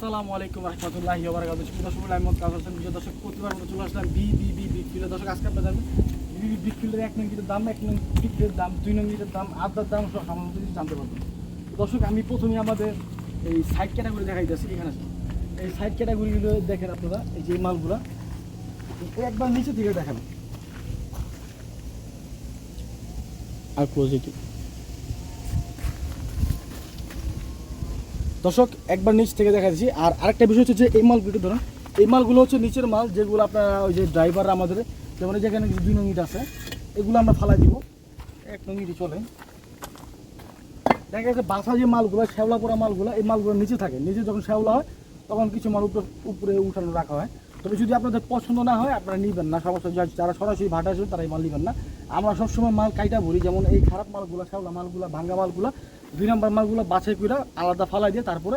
আসসালামু আলাইকুম রহমতুল্লাহি ওবারাকাতুহু সুপ্রিয় দর্শক আমি মোহাম্মদ কাজল হোসেন প্রিয় দর্শক, প্রতিবার মতো চলে আসলাম বি বি বি বিগ ফিল্ডের দর্শক, আজকে আপনারা জানেন বি বি বিগ ফিল্ডের এক নং দাম, এক নং গিটের দাম, দুই নং দাম, আদার দাম সব সমস্ত কিছু জানতে পারবেন দর্শক, আমি প্রথমে আমাদের এই সাইড ক্যাটাগরি দেখাইতেছি। এখানে এই সাইড ক্যাটাগরিগুলো দেখেন আপনারা, এই যে মালগুলা। একবার নিচে দিকে দেখেন। আর পজিটিভ দর্শক, একবার নিচ থেকে দেখা দিচ্ছি। আর আরেকটা বিষয় হচ্ছে যে এই মালগুলো ধরুন এই মালগুলো হচ্ছে নিচের মাল যেগুলো আপনারা ওই যে ড্রাইভার আমাদের, যেমন যেখানে দুই নং ইট আছে, এগুলো আমরা ফালাই দিব। এক নং চলে। দেখা যাচ্ছে বাসা যে মালগুলো, শ্যাওলা পড়া মালগুলো, এই মালগুলো নিচে থাকে। নিচে যখন শ্যাওলা হয়, তখন কিছু মাল উপরে উপরে উঠানো রাখা হয়। তবে যদি আপনাদের পছন্দ না হয়, আপনারা নিবেন না। সমস্ত যা- যারা সরাসরি ভাটা আসবে তারা এই মাল নিবেন না। আমরা সবসময় মাল কাইটা ভরি, যেমন এই খারাপ মালগুলো, শ্যাওলা মালগুলো, ভাঙ্গা মালগুলো দুই নম্বর মালগুলো বাছাই করে আলাদা ফালাই দিয়ে তারপরে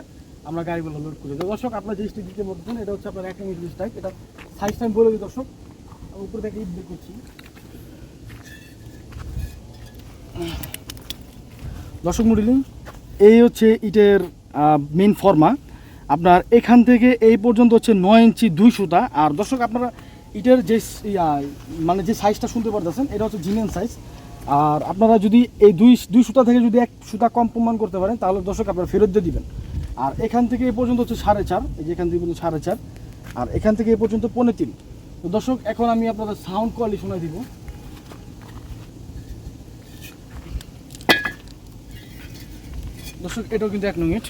আমরা গাড়িগুলো লোড করি দর্শক, আপনার যে স্টিক দিতে বলছেন এটা হচ্ছে আপনার এক ইঞ্চ স্টাইক এটা সাইজটা আমি বলে দিই দর্শক। উপরে থেকে ইট বের করছি। দর্শক মডেলিং এই হচ্ছে ইটের মেন ফর্মা আপনার এখান থেকে এই পর্যন্ত হচ্ছে নয় ইঞ্চি দুই সুতা। আর দর্শক, আপনারা ইটের যে মানে যে সাইজটা শুনতে পারতেছেন, এটা হচ্ছে জিনিয়ান সাইজ আর আপনারা যদি এই দুই দুই সুতা থেকে যদি এক সুতা কম প্রমাণ করতে পারেন, তাহলে দর্শক আপনারা ফেরত দিয়ে দিবেন। আর এখান থেকে এই পর্যন্ত হচ্ছে সাড়ে চার, এই যে এখান থেকে পর্যন্ত সাড়ে চার। আর এখান থেকে এই পর্যন্ত পনেরো তিন। তো দর্শক, এখন আমি আপনাদের সাউন্ড কোয়ালিটি শোনাই দিব। দর্শক, এটাও কিন্তু এক মিনিট।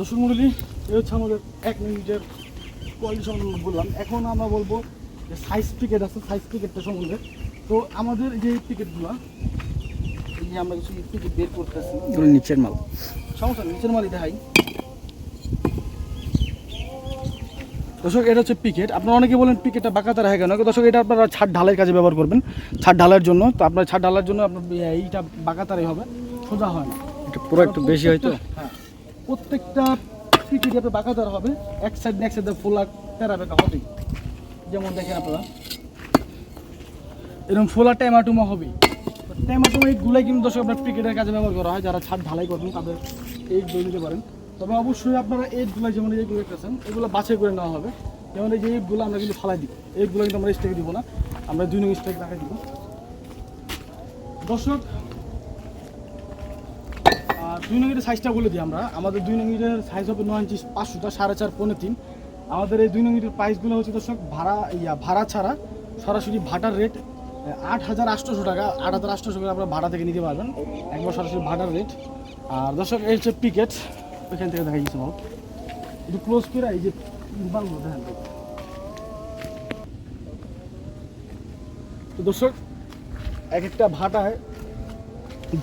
দর্শক মন্ডলী এ হচ্ছে আমাদের এক মিনিটের কোয়ালিটি সম্বন্ধে বললাম। এখন আমরা বলব যে সাইজ পিকেট আছে সাইজ পিকেটটা সম্বন্ধে তো আমাদের যে পিকেটগুলো এই যে আমরা কিছু পিকেট বের করতেছি। এগুলো নিচের মাল। সমস্যা নিচের মালই দেখাই। দর্শক এটা হচ্ছে পিকেট আপনারা অনেকে বলেন পিকেটটা বাঁকাতে রাখে কেন? দর্শক এটা আপনারা ছাদ ঢালাই কাজে ব্যবহার করবেন। ছাদ ঢালার জন্য। তো আপনার ছাদ ঢালার জন্য আপনার এইটা বাঁকাতারাই হবে। সোজা হয় না। এটা পুরো একটু বেশি হয়তো হ্যাঁ প্রত্যেকটা পিকেট আপনার বাঁকাতার হবে। এক সাইড এক সাইড ফোলা তেরা বেঁকা হবেই। যেমন দেখেন আপনারা। এরকম ফোলা টেমাটুমা হবে টেমাটুমা এইগুলাই কিন্তু দর্শক আপনার ক্রিকেটের কাজে ব্যবহার করা হয়। যারা ছাদ ঢালাই করবেন, তাদের এই দই নিতে পারেন। তবে অবশ্যই আপনারা এইগুলো যেমন এইগুলো দেখতেছেন এগুলো বাছাই করে নেওয়া হবে। যেমন এই যে এইগুলো আমরা কিন্তু ফালাই দিব। এইগুলো কিন্তু আমরা স্টেক দিব না। আমরা দুই নং স্টেক রাখা দিব। দর্শক দুই নঙ্গির সাইজটা বলে দিই আমরা। আমাদের দুই নঙ্গির সাইজ হবে নয় ইঞ্চি পাঁচশোটা সাড়ে চার পনেরো তিন। আমাদের এই দুই নঙ্গির প্রাইসগুলো হচ্ছে দর্শক ভাড়া, ইয়া, ভাড়া ছাড়া সরাসরি ভাটার রেট আট হাজার আটশোশো টাকা, আট হাজার আটশোশো টাকা আপনারা ভাড়া থেকে নিতে পারবেন। একবার সরাসরি ভাটার রেট আর দর্শক, এই হচ্ছে পিকেট ওইখান থেকে দেখা গেছে মাল একটু ক্লোজ করে, এই যে দেখেন। তো দর্শক, এক একটা ভাটায়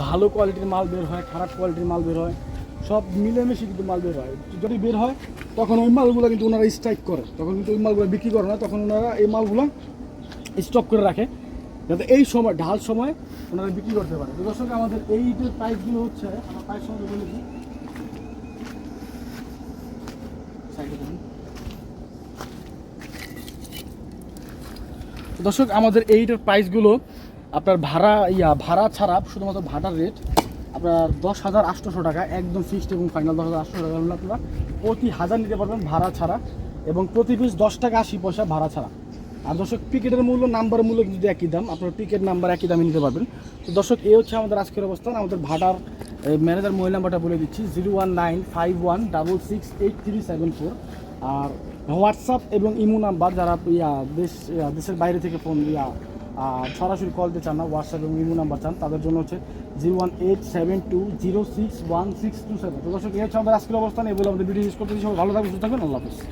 ভালো কোয়ালিটির মাল বের হয়, খারাপ কোয়ালিটির মাল বের হয়, সব মিলেমিশে কিন্তু মাল বের হয়। যদি বের হয়, তখন ওই মালগুলো কিন্তু ওনারা স্ট্রাইক করে। তখন কিন্তু ওই মালগুলো বিক্রি করে না, তখন ওনারা এই মালগুলো স্টক করে রাখে। যাতে এই সময়, ঢাল সময় ওনারা বিক্রি করতে পারে। দর্শক, আমাদের এই যে প্রাইসগুলো হচ্ছে প্রাইস সম্বন্ধে বলে দিই। Side এ দেখুন। দর্শক, আমাদের এইটার প্রাইসগুলো আপনার ভাড়া, ইয়া, ভাড়া ছাড়া শুধুমাত্র ভাড়ার রেট আপনার দশ হাজার আটশোশো টাকা, একদম ফিক্সড এবং ফাইনাল দশ হাজার আটশো টাকা হলে আপনারা প্রতি হাজার নিতে পারবেন ভাড়া ছাড়া এবং প্রতি পিস দশ টাকা আশি পয়সা ভাড়া ছাড়া। আর দর্শক, টিকিটের মূল্য নাম্বার মূল্য যদি একই দাম, আপনার টিকিট নাম্বার একই দামে নিতে পারবেন। তো দর্শক, এই হচ্ছে আমাদের আজকের অবস্থান, আমাদের ভাড়ার ম্যানেজার মোবাইল নাম্বারটা বলে দিচ্ছি zero one nine five one double six eight three seven four আর হোয়াটসঅ্যাপ এবং ইমো নাম্বার, যারা, ইয়া, দেশ দেশের বাইরে থেকে ফোন ইয়া আর সরাসরি কল দিতে চান না হোয়াটসঅ্যাপ এবং ইমো নাম্বার চান, তাদের জন্য হচ্ছে zero one eight seven two zero six one six two seven তো দর্শক এই হচ্ছে আমাদের আজকের অবস্থান এগুলো আমাদের ভিডিও ইউজ করতে। সবাই ভালো থাকবে সুস্থ থাকবেন আল্লাহ হাফিজ